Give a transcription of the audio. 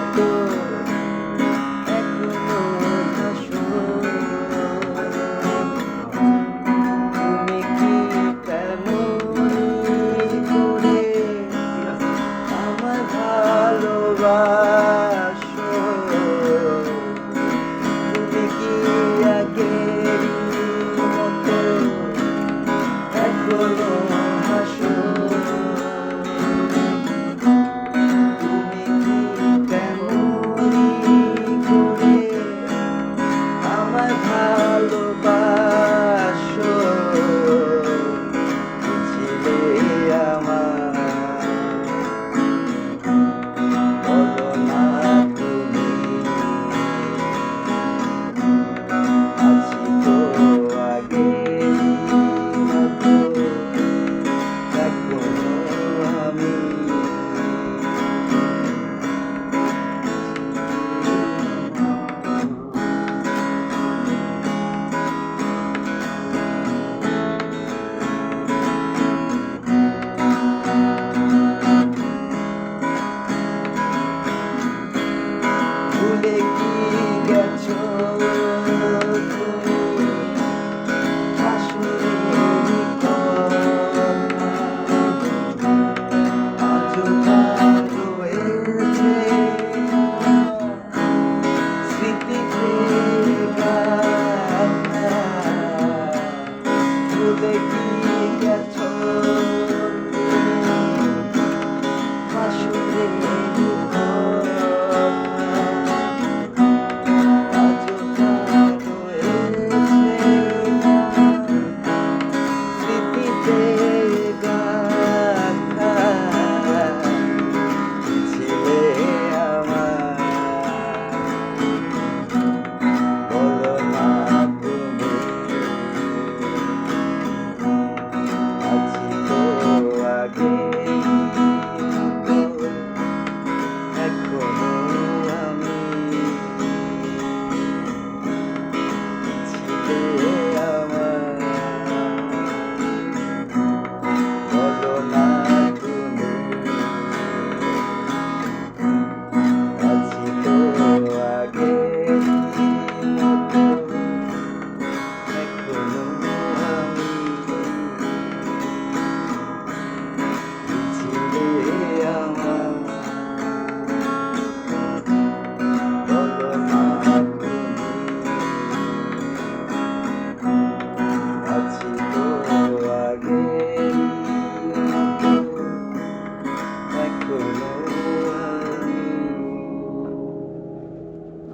মতো এখনও হাসো তুমি কি তেমনই করে আমার ভালোবাসো তুমি কি আগেরই মতো এখনও day.